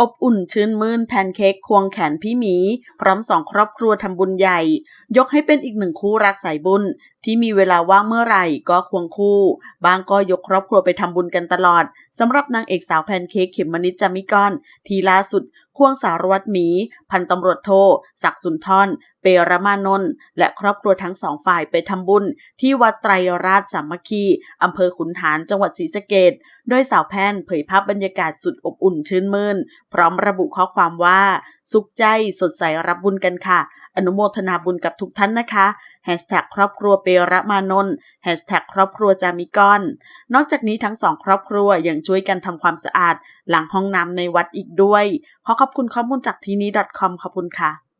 อบอุ่นชื่นมื่นแพนเค้กควงแขนพี่หมี พร้อมสองครอบครัวทำบุญใหญ่ ยกให้เป็นอีกหนึ่งคู่รักสายบุญ ที่มีเวลาว่างเมื่อไหร่ก็ควงคู่ บางก็ยกครอบครัวไปทำบุญกันตลอดสำหรับนางเอกสาวแพนเค้กเขมมนิดจามิกอน ที่ล่าสุดควงสารวัตรหมี พันตำรวจโทศักสุนทรเปรมานนท์และครอบครัวทั้งสองฝ่ายไปทำบุญ ที่วัดไตรราชสามัคคีอำเภอขุนหารจังหวัดศรีสะเกดโดยสาวแพนเผยภาพบรรยากาศสุดอบอุ่นชื่นมื่น พร้อมระบุข้อความว่าสุขใจสดใสรับบุญกันค่ะ อนุโมทนาบุญกับทุกท่านนะคะแฮชแท็กครอบครัวเปรมานนท์แฮชแท็กครอบครัวจามิกอน นอกจากนี้ทั้งสองครอบครัวยังช่วยกันทำความสะอาด หลังห้องน้ำในวัดอีกด้วย ขอขอบคุณข้อมูลจากทีนี้ .com ขอบคุณค่ะ